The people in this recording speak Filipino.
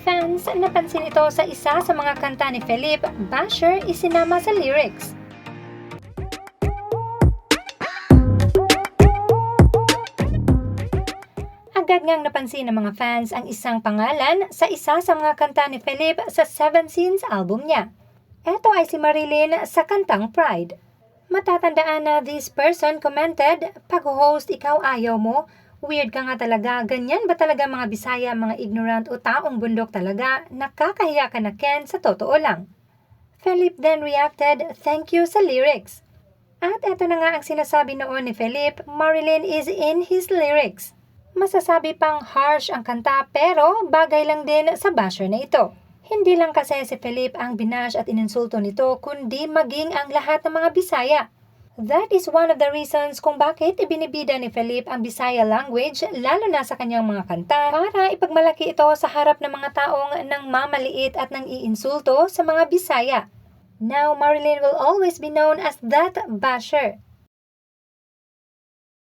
Fans, napansin ito sa isa sa mga kanta ni Felipe, Basher isinama sa lyrics. Agad ngang napansin ng mga fans ang isang pangalan sa isa sa mga kanta ni Felipe sa Seven Sins album niya. Ito ay si Marilyn sa kantang Pride. Matatandaan na this person commented, pag-host ikaw ayaw mo, weird ka nga talaga, ganyan ba talaga mga Bisaya, mga ignorant o taong bundok talaga, nakakahiya ka na Ken sa totoo lang. Philip then reacted, thank you sa lyrics. At eto na nga ang sinasabi noon ni Philip, Marilyn is in his lyrics. Masasabi pang harsh ang kanta pero bagay lang din sa basher na ito. Hindi lang kasi si Philip ang binash at ininsulto nito kundi maging ang lahat ng mga Bisaya. That is one of the reasons kung bakit ibinibida ni Philip ang Bisaya language lalo na sa kanyang mga kanta para ipagmalaki ito sa harap ng mga taong nang mamaliit at nang iinsulto sa mga Bisaya. Now, Marilyn will always be known as that basher.